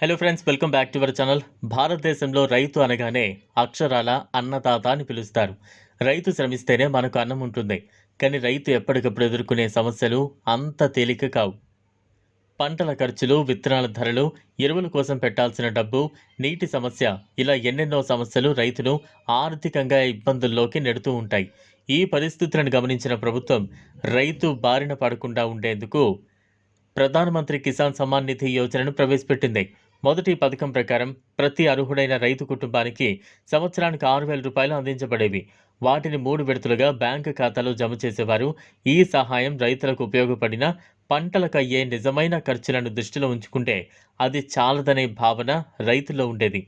Hello friends welcome back to our channel భారతదేశంలో రైతు అనగానే అక్షరాల అన్నదాత అని పిలుస్తారు. రైతు శ్రమిస్తేనే మనకు అన్నం ఉంటుంది. కానీ రైతు ఎప్పటికప్పుడు ఎదుర్కొనే సమస్యలు అంత తేలిక కావు. పంటల ఖర్చులు విత్తనాల ధరలు ఎరువుల కోసం పెట్టాల్సిన డబ్బు నీటి సమస్య ఇలా ఎన్నెన్నో సమస్యలు రైతును ఆర్థికంగా ఇబ్బందుల్లోకి నెడుతూ ఉంటాయి. ఈ పరిస్థితులను గమనించిన ప్రభుత్వం రైతు బారిన పడకుండా ఉండేందుకు ప్రధానమంత్రి కిసాన్ సమ్మాన్ నిధి యోజనను ప్రవేశపెట్టింది. మొదటి పథకం ప్రకారం ప్రతి అర్హుడైన రైతు కుటుంబానికి సంవత్సరానికి ఆరు వేల రూపాయలు అందించబడేవి. వాటిని మూడు విడతలుగా బ్యాంకు ఖాతాలో జమ చేసేవారు. ఈ సహాయం రైతులకు ఉపయోగపడిన పంటలకు అయ్యే నిజమైన ఖర్చులను దృష్టిలో ఉంచుకుంటే అది చాలదనే భావన రైతుల్లో ఉండేది.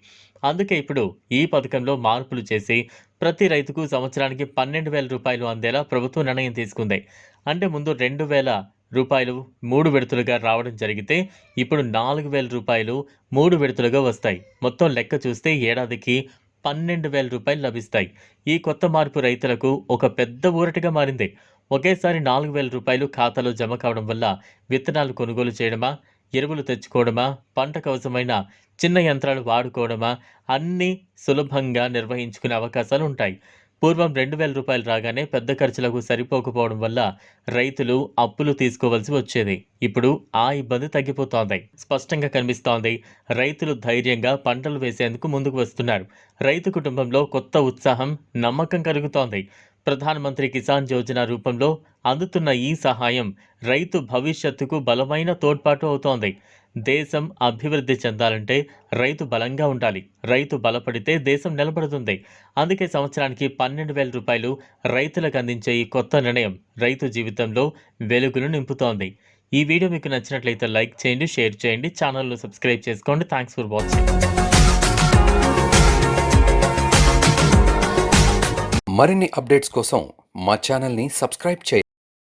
అందుకే ఇప్పుడు ఈ పథకంలో మార్పులు చేసి ప్రతి రైతుకు సంవత్సరానికి పన్నెండు వేల రూపాయలు అందేలా ప్రభుత్వం నిర్ణయం తీసుకుంది. అంటే ముందు రెండు వేల రూపాయలు మూడు విడతలుగా రావడం జరిగితే ఇప్పుడు నాలుగు వేల రూపాయలు మూడు విడతలుగా వస్తాయి. మొత్తం లెక్క చూస్తే ఏడాదికి పన్నెండు వేల రూపాయలు లభిస్తాయి. ఈ కొత్త మార్పు రైతులకు ఒక పెద్ద ఊరటగా మారింది. ఒకేసారి నాలుగు వేల రూపాయలు ఖాతాలో జమ కావడం వల్ల విత్తనాలు కొనుగోలు చేయడమా ఎరువులు తెచ్చుకోవడమా పంటకు అవసరమైన చిన్న యంత్రాలు వాడుకోవడమా అన్నీ సులభంగా నిర్వహించుకునే అవకాశాలు ఉంటాయి. పూర్వం రెండు వేల రూపాయలు రాగానే పెద్ద ఖర్చులకు సరిపోకపోవడం వల్ల రైతులు అప్పులు తీసుకోవాల్సి వచ్చేది. ఇప్పుడు ఆ ఇబ్బంది తగ్గిపోతోంది. స్పష్టంగా కనిపిస్తోంది రైతులు ధైర్యంగా పంటలు వేసేందుకు ముందుకు వస్తున్నారు. రైతు కుటుంబంలో కొత్త ఉత్సాహం నమ్మకం కలుగుతోంది. ప్రధానమంత్రి కిసాన్ యోజన రూపంలో అందుతున్న ఈ సహాయం రైతు భవిష్యత్తుకు బలమైన తోడ్పాటు అవుతోంది. దేశం అభివృద్ధి చెందాలంటే రైతు బలంగా ఉండాలి. రైతు బలపడితే దేశం నిలబడుతుంది. అందుకే సంవత్సరానికి పన్నెండు వేల రూపాయలు రైతులకు అందించే ఈ కొత్త నిర్ణయం రైతు జీవితంలో వెలుగును నింపుతోంది. ఈ వీడియో మీకు నచ్చినట్లయితే లైక్ చేయండి షేర్ చేయండి ఛానల్ను సబ్స్క్రైబ్ చేసుకోండి. థ్యాంక్స్ ఫర్ వాచింగ్ మరిన్ని అప్డేట్స్ కోసం మా ఛానల్ని సబ్స్క్రైబ్ చేయండి.